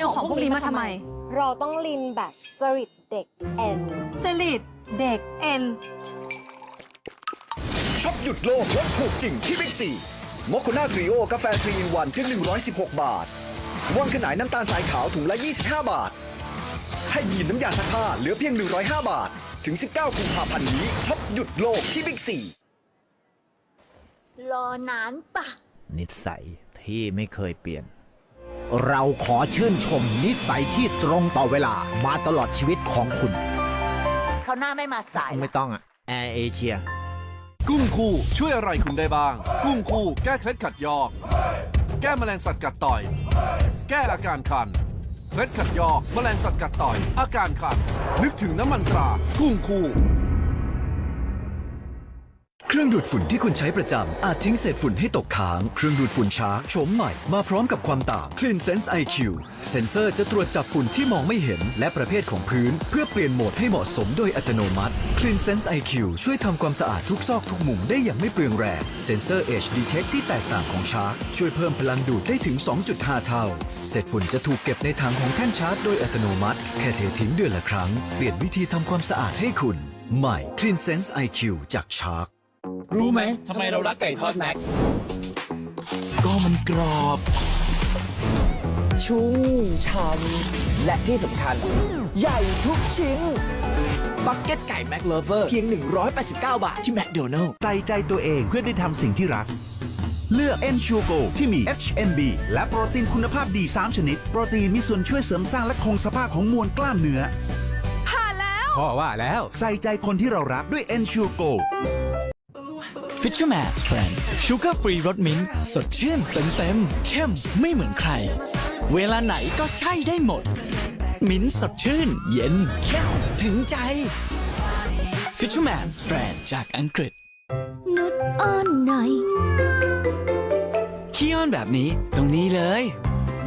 เอาของพวกนี้มาทำไม เราต้องลินแบบจริตเด็กแอนจริตเด็กเอ็นช็อปหยุดโลกลดถูกจริงที่บิ๊กซีมอคโคนาทริโอกาแฟทรีอินวันเพียง 116 บาทว่างขนายน้ำตาลสายขาวถุงละ 25 บาทให้ยีนน้ำยาซักผ้าเหลือเพียง 105 บาท ถึง 19กุมภาพันธ์นี้ช็อปหยุดโลกที่บิ๊กซีรอนานปะนิสัยที่ไม่เคยเปลี่ยน เราขอชื่นชมนิสัยที่ตรงต่อเวลามาตลอดชีวิตของคุณ เขาวหน้าไม่มาสายไม่ต้องอะแอร์เอเชีย กุ้งคู่ช่วยอะไรคุณได้บ้าง กุ้งคู่แก้เคล็ดขัดยอก แก้แมลงสัตว์กัดต่อย แก้อาการคัน เคล็ดขัดยอกแมลงสัตว์กัดต่อย อาการคัน นึกถึงน้ำมันตรา กุ้งคู่ เครื่องดูดฝุ่นที่คุณใช้ประจำ อาจทิ้งเศษฝุ่นให้ตกค้าง เครื่องดูดฝุ่นชาร์กโฉมใหม่ มาพร้อมกับความต่าง Clean Sense IQ เซ็นเซอร์จะตรวจจับฝุ่นที่มองไม่เห็น และประเภทของพื้น เพื่อเปลี่ยนโหมดให้เหมาะสมโดยอัตโนมัติ Clean Sense IQ ช่วยทำความสะอาดทุกซอกทุกมุมได้อย่างไม่เปลืองแรงเซ็นเซอร์ Edge Detect ที่แตกต่างของชาร์กช่วยเพิ่มพลังดูดได้ถึง 2.5 เท่า เศษฝุ่นจะถูกเก็บในถังของแท่นชาร์จโดยอัตโนมัติ แค่เททิ้งเดือนละครั้ง เปลี่ยนวิธีทำความสะอาดให้คุณใหม่ Clean Sense IQ จากชาร์ก รู้ไหมทำไมเรารักไก่ทอดแม็ก ก็มันกรอบ ชุ่มช่ำและที่สำคัญ ใหญ่ทุกชิ้น บักเก็ตไก่แม็กเลเวอร์เพียง 189 บาทที่แมคโดนัลล์ใส่ใจตัวเองเพื่อได้ทำสิ่งที่รัก เลือก e n s u r e Go ที่มี HNB และโปรตีนคุณภาพดี 3 ชนิด โปรตีนมีส่วนช่วยเสริมสร้างและคงสภาพของมวลกล้ามเนื้อผ่านแล้วพ่อว่าแล้ว ใส่ใจคนที่เรารักด้วย e n s u r e Go Fisherman's Friend ชูการ์ฟรีรสมิ้นท์สดชื่นเต็มเต็มๆเข้มไม่เหมือนใคร เวลาไหนก็ใช่ได้หมด มิ้นท์สดชื่น เย็นเข้มถึงใจ Fisherman's Friend จากอังกฤษ นุดอ้อนหน่อย ขี้อ้อนแบบนี้ตรงนี้เลย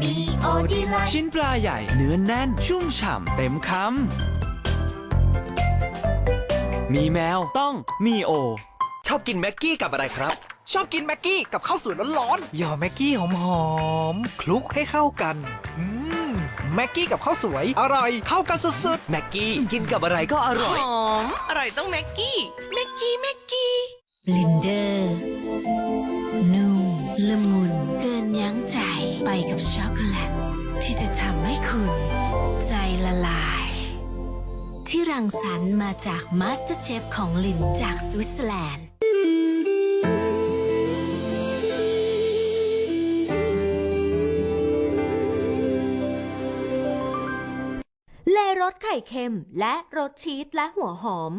มีโอดีไลชิ้นปลาใหญ่เนื้อแน่น ชุ่มฉ่ำเต็มคำมีแมวต้องมีโอ ชอบกินแม็กกี้กับอะไรครับ ชอบกินแม็กกี้กับข้าวสวยร้อนๆหย่อแม็กกี้หอมๆ คลุกให้เข้ากันอืมแม็กกี้กับข้าวสวย อร่อย เข้ากันสุดๆแม็กกี้กินกับอะไรก็อร่อย หอม อร่อยต้องแม็กกี้ แม็กกี้ แม็กกี้ ลินเดอร์นุ่มละมุนเกินยั้งใจไปกับช็อกโกแลต ที่จะทำให้คุณ ใจละลาย ที่รังสรรค์มาจากมาสเตอร์เชฟของลินจากสวิตเซอร์แลนด์ เลรสไข่เค็มและรสชีสและหัวหอม